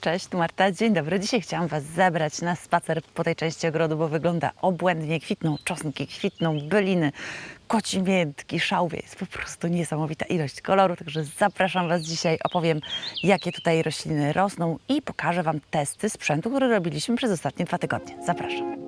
Cześć, Marta. Dzień dobry. Dzisiaj chciałam Was zabrać na spacer po tej części ogrodu, bo wygląda obłędnie. Kwitną czosnki, kwitną byliny, koci miętki, szałwie. Jest po prostu niesamowita ilość koloru, także zapraszam Was dzisiaj. Opowiem, jakie tutaj rośliny rosną i pokażę Wam testy sprzętu, który robiliśmy przez ostatnie dwa tygodnie. Zapraszam.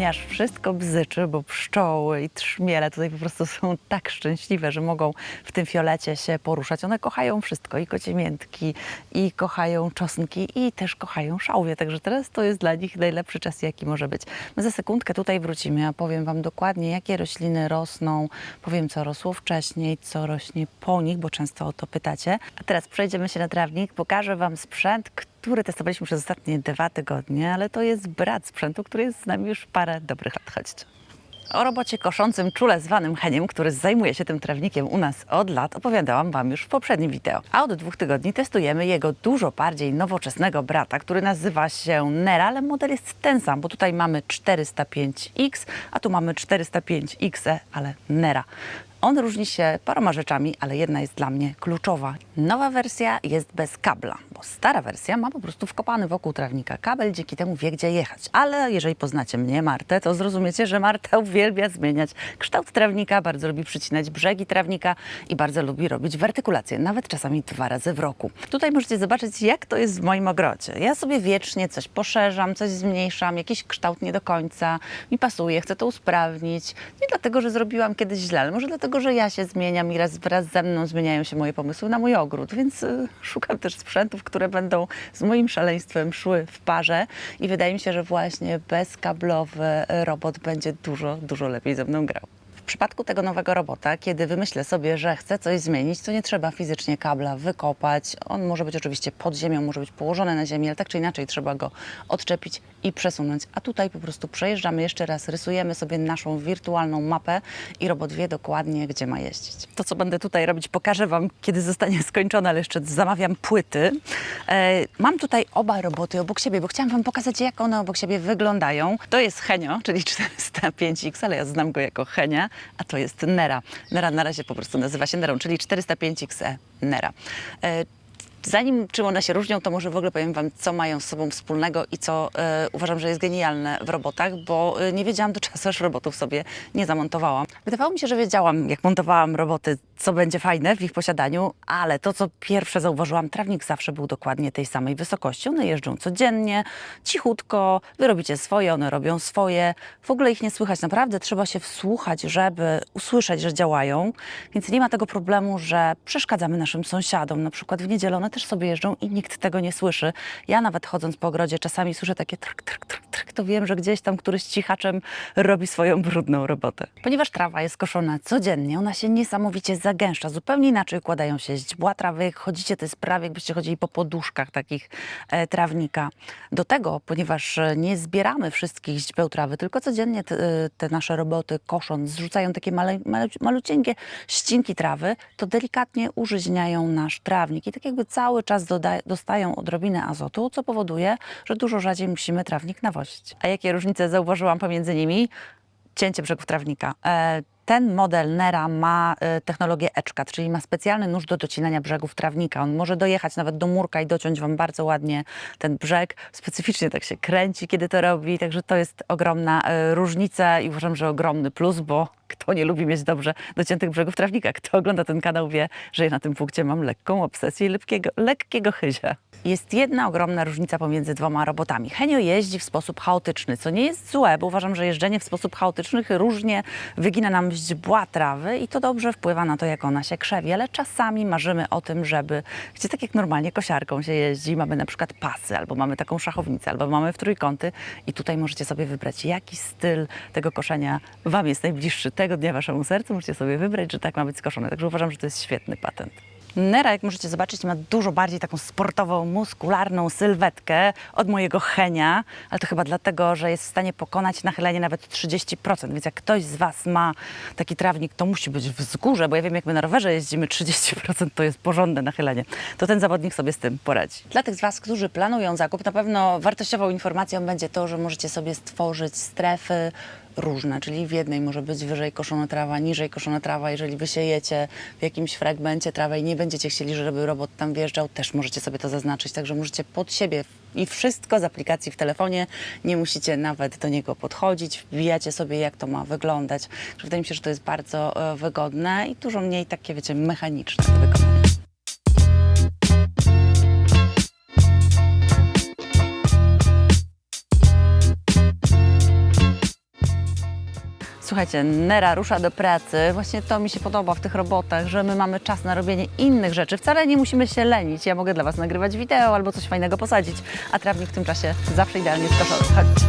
Mnie aż wszystko bzyczy, bo pszczoły i trzmiele tutaj po prostu są tak szczęśliwe, że mogą w tym fiolecie się poruszać. One kochają wszystko, i kociemiętki, i kochają czosnki, i też kochają szałwie. Także teraz to jest dla nich najlepszy czas, jaki może być. My za sekundkę tutaj wrócimy, a powiem Wam dokładnie, jakie rośliny rosną, powiem, co rosło wcześniej, co rośnie po nich, bo często o to pytacie. A teraz przejdziemy się na trawnik, pokażę Wam sprzęt, który testowaliśmy przez ostatnie dwa tygodnie, ale to jest brat sprzętu, który jest z nami już parę dobrych lat. Chodźcie. O robocie koszącym czule zwanym heniem, który zajmuje się tym trawnikiem u nas od lat, opowiadałam Wam już w poprzednim wideo. A od dwóch tygodni testujemy jego dużo bardziej nowoczesnego brata, który nazywa się Nera, ale model jest ten sam, bo tutaj mamy 405X, a tu mamy 405XE, ale Nera. On różni się paroma rzeczami, ale jedna jest dla mnie kluczowa. Nowa wersja jest bez kabla, bo stara wersja ma po prostu wkopany wokół trawnika kabel, dzięki temu wie, gdzie jechać. Ale jeżeli poznacie mnie, Martę, to zrozumiecie, że Marta uwielbia zmieniać kształt trawnika, bardzo lubi przycinać brzegi trawnika i bardzo lubi robić wertykulację, nawet czasami dwa razy w roku. Tutaj możecie zobaczyć, jak to jest w moim ogrodzie. Ja sobie wiecznie coś poszerzam, coś zmniejszam, jakiś kształt nie do końca mi pasuje, chcę to usprawnić. Nie dlatego, że zrobiłam kiedyś źle, ale może dlatego, że ja się zmieniam i raz wraz ze mną zmieniają się moje pomysły na mój ogród, więc y, szukam też sprzętów, które będą z moim szaleństwem szły w parze i wydaje mi się, że właśnie bezkablowy robot będzie dużo, dużo lepiej ze mną grał. Przypadku tego nowego robota, kiedy wymyślę sobie, że chcę coś zmienić, to nie trzeba fizycznie kabla wykopać. On może być oczywiście pod ziemią, może być położony na ziemi, ale tak czy inaczej trzeba go odczepić i przesunąć. A tutaj po prostu przejeżdżamy jeszcze raz, rysujemy sobie naszą wirtualną mapę i robot wie dokładnie, gdzie ma jeździć. To, co będę tutaj robić, pokażę Wam, kiedy zostanie skończone, ale jeszcze zamawiam płyty. E, mam tutaj oba roboty obok siebie, bo chciałam Wam pokazać, jak one obok siebie wyglądają. To jest Henio, czyli 405X, ale ja znam go jako Henia, a to jest Nera. Nera na razie po prostu nazywa się Nerą, czyli 405XE Nera. E, Zanim czym one się różnią, to może w ogóle powiem Wam, co mają z sobą wspólnego i co e, uważam, że jest genialne w robotach, bo e, nie wiedziałam do czasu, aż robotów sobie nie zamontowałam. Wydawało mi się, że wiedziałam, jak montowałam roboty, co będzie fajne w ich posiadaniu, ale to, co pierwsze zauważyłam, trawnik zawsze był dokładnie tej samej wysokości. One jeżdżą codziennie, cichutko, wy robicie swoje, one robią swoje. W ogóle ich nie słychać. Naprawdę trzeba się wsłuchać, żeby usłyszeć, że działają, więc nie ma tego problemu, że przeszkadzamy naszym sąsiadom. Na przykład w niedzielę one też sobie jeżdżą i nikt tego nie słyszy. Ja nawet chodząc po ogrodzie czasami słyszę takie trk, trk, trk, to wiem, że gdzieś tam któryś cichaczem robi swoją brudną robotę. Ponieważ trawa jest koszona codziennie, ona się niesamowicie zagęszcza. Zupełnie inaczej układają się źdźbła trawy. Jak chodzicie, to jest prawie jakbyście chodzili po poduszkach takich e, trawnika. Do tego, ponieważ e, nie zbieramy wszystkich źdźbeł trawy, tylko codziennie te, te nasze roboty kosząc, zrzucają takie male, male, malucieńkie ścinki trawy, to delikatnie użyźniają nasz trawnik i tak jakby cały czas dostają odrobinę azotu, co powoduje, że dużo rzadziej musimy trawnik nawozić. A jakie różnice zauważyłam pomiędzy nimi? Cięcie brzegów trawnika. E, ten model Nera ma e, technologię ECHCAT, czyli ma specjalny nóż do docinania brzegów trawnika. On może dojechać nawet do murka i dociąć Wam bardzo ładnie ten brzeg. Specyficznie tak się kręci, kiedy to robi, także to jest ogromna e, różnica i uważam, że ogromny plus, bo kto nie lubi mieć dobrze dociętych brzegów trawnika? Kto ogląda ten kanał wie, że ja na tym punkcie mam lekką obsesję i lekkiego, lekkiego chyzia. Jest jedna ogromna różnica pomiędzy dwoma robotami. Henio jeździ w sposób chaotyczny, co nie jest złe, bo uważam, że jeżdżenie w sposób chaotyczny różnie wygina nam źdźbła trawy i to dobrze wpływa na to, jak ona się krzewi, ale czasami marzymy o tym, żeby, gdzie tak jak normalnie kosiarką się jeździ, mamy na przykład pasy, albo mamy taką szachownicę, albo mamy w trójkąty i tutaj możecie sobie wybrać, jaki styl tego koszenia Wam jest najbliższy tego dnia Waszemu sercu, możecie sobie wybrać, że tak ma być skoszone. Także uważam, że to jest świetny patent. Nera, jak możecie zobaczyć, ma dużo bardziej taką sportową, muskularną sylwetkę od mojego Henia, ale to chyba dlatego, że jest w stanie pokonać nachylenie nawet 30%, więc jak ktoś z Was ma taki trawnik, to musi być wzgórze, bo ja wiem, jak my na rowerze jeździmy, 30% to jest porządne nachylenie, to ten zawodnik sobie z tym poradzi. Dla tych z Was, którzy planują zakup, na pewno wartościową informacją będzie to, że możecie sobie stworzyć strefy różne, czyli w jednej może być wyżej koszona trawa, niżej koszona trawa. Jeżeli wysiejecie w jakimś fragmencie trawę i nie będziecie chcieli, żeby robot tam wjeżdżał, też możecie sobie to zaznaczyć. Także możecie pod siebie i wszystko z aplikacji w telefonie. Nie musicie nawet do niego podchodzić. Wbijacie sobie, jak to ma wyglądać. Wydaje mi się, że to jest bardzo e, wygodne i dużo mniej takie, wiecie, mechaniczne do Słuchajcie, Nera rusza do pracy. Właśnie to mi się podoba w tych robotach, że my mamy czas na robienie innych rzeczy. Wcale nie musimy się lenić. Ja mogę dla Was nagrywać wideo albo coś fajnego posadzić, a trawnik w tym czasie zawsze idealnie skoszony. Chodźcie.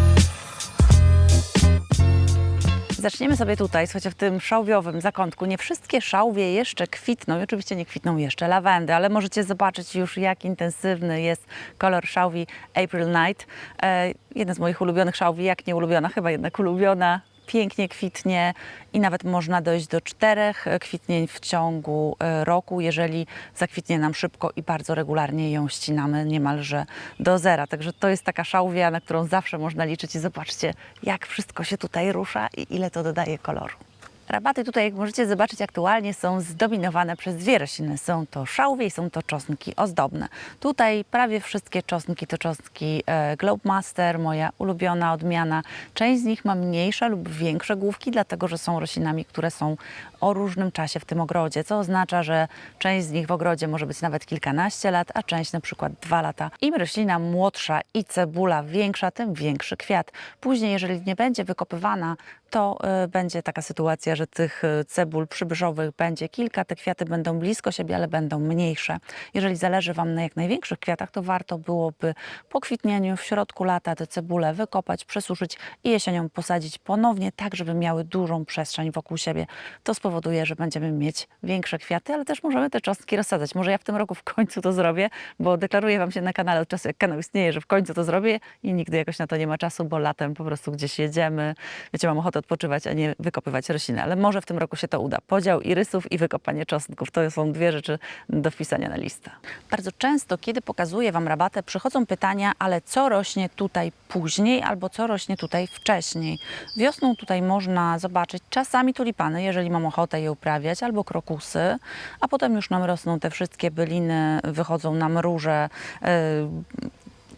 Zaczniemy sobie tutaj, słuchajcie, w tym szałwiowym zakątku. Nie wszystkie szałwie jeszcze kwitną i oczywiście nie kwitną jeszcze lawendy, ale możecie zobaczyć już, jak intensywny jest kolor szałwi April Night. E, jeden z moich ulubionych szałwi, jak nie ulubiona, chyba jednak ulubiona. Pięknie kwitnie i nawet można dojść do czterech kwitnień w ciągu e, roku, jeżeli zakwitnie nam szybko i bardzo regularnie ją ścinamy niemalże do zera. Także to jest taka szałwia, na którą zawsze można liczyć i zobaczcie, jak wszystko się tutaj rusza i ile to dodaje koloru. Rabaty tutaj, jak możecie zobaczyć, aktualnie są zdominowane przez dwie rośliny. Są to szałwie i są to czosnki ozdobne. Tutaj prawie wszystkie czosnki to czosnki e, Globe Master, moja ulubiona odmiana. Część z nich ma mniejsze lub większe główki, dlatego że są roślinami, które są o różnym czasie w tym ogrodzie, co oznacza, że część z nich w ogrodzie może być nawet kilkanaście lat, a część na przykład dwa lata. Im roślina młodsza i cebula większa, tym większy kwiat. Później, jeżeli nie będzie wykopywana, to y, będzie taka sytuacja, że tych y, cebul przybrzowych będzie kilka, te kwiaty będą blisko siebie, ale będą mniejsze. Jeżeli zależy Wam na jak największych kwiatach, to warto byłoby po kwitnieniu w środku lata te cebule wykopać, przesuszyć i jesienią posadzić ponownie, tak żeby miały dużą przestrzeń wokół siebie. To spowoduje, że będziemy mieć większe kwiaty, ale też możemy te czosnki rozsadzać. Może ja w tym roku w końcu to zrobię, bo deklaruję Wam się na kanale od czasu, jak kanał istnieje, że w końcu to zrobię i nigdy jakoś na to nie ma czasu, bo latem po prostu gdzieś jedziemy. Wiecie, mam ochotę odpoczywać, a nie wykopywać rośliny, ale może w tym roku się to uda. Podział irysów i wykopanie czosnków to są dwie rzeczy do wpisania na listę. Bardzo często, kiedy pokazuję Wam rabatę, przychodzą pytania, ale co rośnie tutaj później albo co rośnie tutaj wcześniej. Wiosną tutaj można zobaczyć czasami tulipany, jeżeli mam ochotę je uprawiać, albo krokusy, a potem już nam rosną te wszystkie byliny, wychodzą nam róże, yy,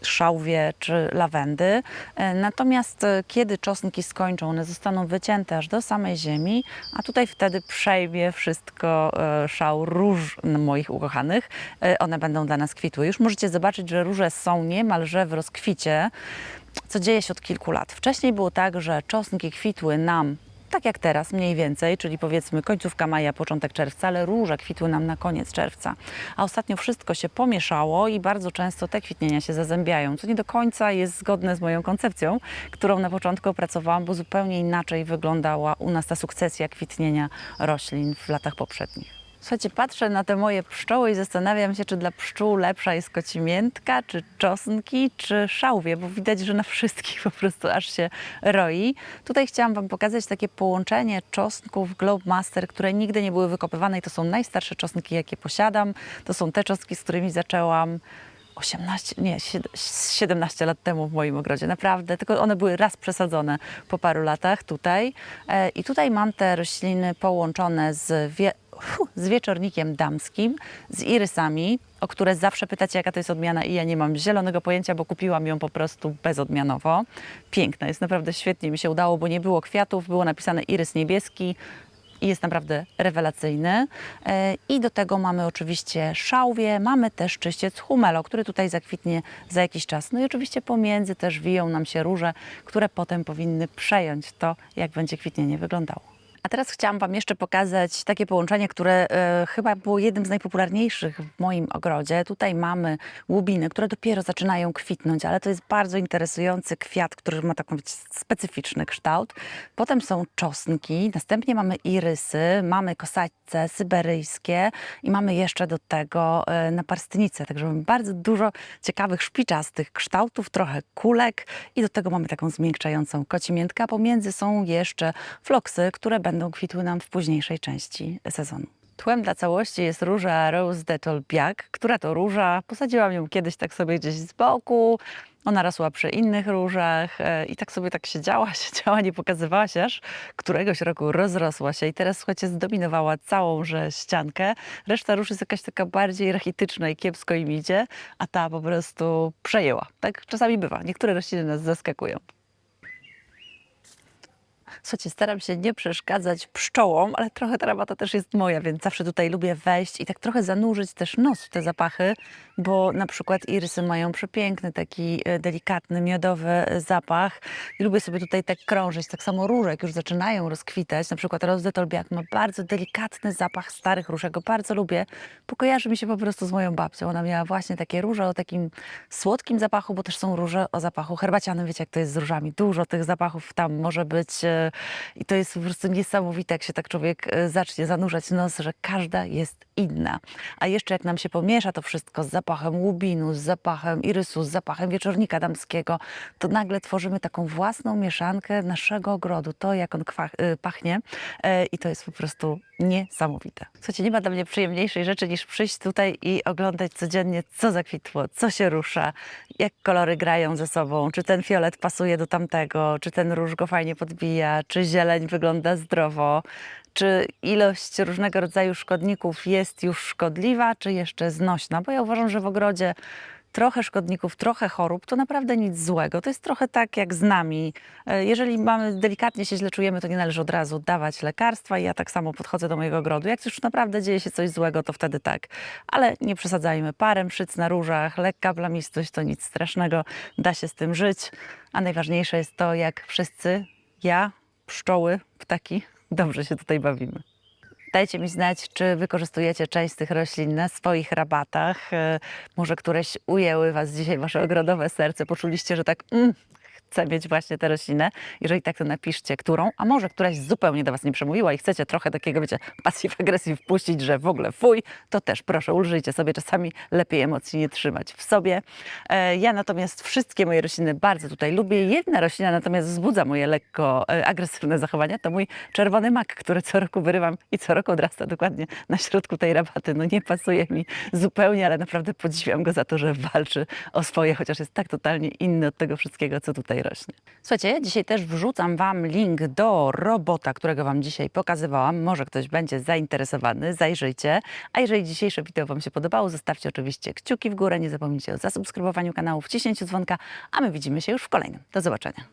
szałwie czy lawendy. E, Natomiast e, kiedy czosnki skończą, one zostaną wycięte aż do samej ziemi, a tutaj wtedy przejmie wszystko e, szał róż moich ukochanych. One będą dla nas kwitły. Już możecie zobaczyć, że róże są niemalże w rozkwicie, co dzieje się od kilku lat. Wcześniej było tak, że czosnki kwitły nam tak jak teraz, mniej więcej, czyli powiedzmy końcówka maja, początek czerwca, ale róże kwitły nam na koniec czerwca. A ostatnio wszystko się pomieszało i bardzo często te kwitnienia się zazębiają, co nie do końca jest zgodne z moją koncepcją, którą na początku opracowałam, bo zupełnie inaczej wyglądała u nas ta sukcesja kwitnienia roślin w latach poprzednich. Słuchajcie, patrzę na te moje pszczoły i zastanawiam się, czy dla pszczół lepsza jest kocimiętka, czy czosnki, czy szałwie, bo widać, że na wszystkich po prostu aż się roi. Tutaj chciałam Wam pokazać takie połączenie czosnków Globe Master, które nigdy nie były wykopywane i to są najstarsze czosnki, jakie posiadam. To są te czosnki, z którymi zaczęłam 18, nie, sied- 17 lat temu w moim ogrodzie, naprawdę. Tylko one były raz przesadzone po paru latach tutaj. E, I tutaj mam te rośliny połączone z, wie, z wieczornikiem damskim, z irysami, o które zawsze pytacie, jaka to jest odmiana i ja nie mam zielonego pojęcia, bo kupiłam ją po prostu bezodmianowo. Piękna jest, naprawdę świetnie mi się udało, bo nie było kwiatów, było napisane irys niebieski, i jest naprawdę rewelacyjny. E, I do tego mamy oczywiście szałwie, mamy też czyściec humelo, który tutaj zakwitnie za jakiś czas. No i oczywiście pomiędzy też wiją nam się róże, które potem powinny przejąć to, jak będzie kwitnienie wyglądało. A teraz chciałam Wam jeszcze pokazać takie połączenie, które e, chyba było jednym z najpopularniejszych w moim ogrodzie. Tutaj mamy łubiny, które dopiero zaczynają kwitnąć, ale to jest bardzo interesujący kwiat, który ma taki specyficzny kształt. Potem są czosnki, następnie mamy irysy, mamy kosaćce syberyjskie i mamy jeszcze do tego e, naparstnice. Także mamy bardzo dużo ciekawych szpiczastych kształtów, trochę kulek i do tego mamy taką zmiękczającą kocimiętkę, pomiędzy są jeszcze floksy, które będą kwitły nam w późniejszej części sezonu. Tłem dla całości jest róża Rose de Tolbiac, która to róża, posadziłam ją kiedyś tak sobie gdzieś z boku, ona rosła przy innych różach e, i tak sobie tak siedziała, siedziała, nie pokazywała się, aż któregoś roku rozrosła się i teraz, słuchajcie, zdominowała całą że ściankę. Reszta róż jest jakaś taka bardziej rachityczna i kiepsko im idzie, a ta po prostu przejęła. Tak czasami bywa. Niektóre rośliny nas zaskakują. Słuchajcie, staram się nie przeszkadzać pszczołom, ale trochę ta rabata też jest moja, więc zawsze tutaj lubię wejść i tak trochę zanurzyć też nos w te zapachy, bo na przykład irysy mają przepiękny, taki e, delikatny, miodowy e, zapach i lubię sobie tutaj tak krążyć. Tak samo różek już zaczynają rozkwitać, na przykład Rose de Tolbiac ma bardzo delikatny zapach starych róż, ja go bardzo lubię, bo kojarzy mi się po prostu z moją babcią. Ona miała właśnie takie róże o takim słodkim zapachu, bo też są róże o zapachu herbacianym. Wiecie, jak to jest z różami. Dużo tych zapachów tam może być e, i to jest po prostu niesamowite, jak się tak człowiek e, zacznie zanurzać nos, że każda jest inna. A jeszcze jak nam się pomiesza to wszystko z zapachem łubinu, z zapachem irysu, z zapachem wieczornika damskiego, to nagle tworzymy taką własną mieszankę naszego ogrodu. To, jak on y, pachnie e, i to jest po prostu niesamowite. Słuchajcie, nie ma dla mnie przyjemniejszej rzeczy niż przyjść tutaj i oglądać codziennie, co zakwitło, co się rusza, jak kolory grają ze sobą, czy ten fiolet pasuje do tamtego, czy ten róż go fajnie podbija, czy zieleń wygląda zdrowo, czy ilość różnego rodzaju szkodników jest już szkodliwa, czy jeszcze znośna, bo ja uważam, że w ogrodzie trochę szkodników, trochę chorób, to naprawdę nic złego. To jest trochę tak jak z nami. E, Jeżeli mamy delikatnie się źle czujemy, to nie należy od razu dawać lekarstwa. I ja tak samo podchodzę do mojego ogrodu. Jak już naprawdę dzieje się coś złego, to wtedy tak. Ale nie przesadzajmy. Parem, szyc na różach, lekka plamistość to nic strasznego. Da się z tym żyć. A najważniejsze jest to, jak wszyscy, ja, pszczoły, ptaki, dobrze się tutaj bawimy. Dajcie mi znać, czy wykorzystujecie część z tych roślin na swoich rabatach. E, Może któreś ujęły Was dzisiaj Wasze ogrodowe serce, poczuliście, że tak mm, chcę mieć właśnie tę roślinę. Jeżeli tak, to napiszcie, którą. A może któraś zupełnie do Was nie przemówiła i chcecie trochę takiego, wiecie, pasyw agresji wpuścić, że w ogóle fuj, to też proszę, ulżyjcie sobie. Czasami lepiej emocji nie trzymać w sobie. E, Ja natomiast wszystkie moje rośliny bardzo tutaj lubię. Jedna roślina natomiast wzbudza moje lekko e, agresywne zachowania. To mój czerwony mak, który co roku wyrywam i co roku odrasta dokładnie na środku tej rabaty. No nie pasuje mi zupełnie, ale naprawdę podziwiam go za to, że walczy o swoje, chociaż jest tak totalnie inny od tego wszystkiego, co tutaj rośnie. Słuchajcie, dzisiaj też wrzucam Wam link do robota, którego Wam dzisiaj pokazywałam. Może ktoś będzie zainteresowany, zajrzyjcie. A jeżeli dzisiejsze wideo Wam się podobało, zostawcie oczywiście kciuki w górę. Nie zapomnijcie o zasubskrybowaniu kanału, wciśnięciu dzwonka, a my widzimy się już w kolejnym. Do zobaczenia.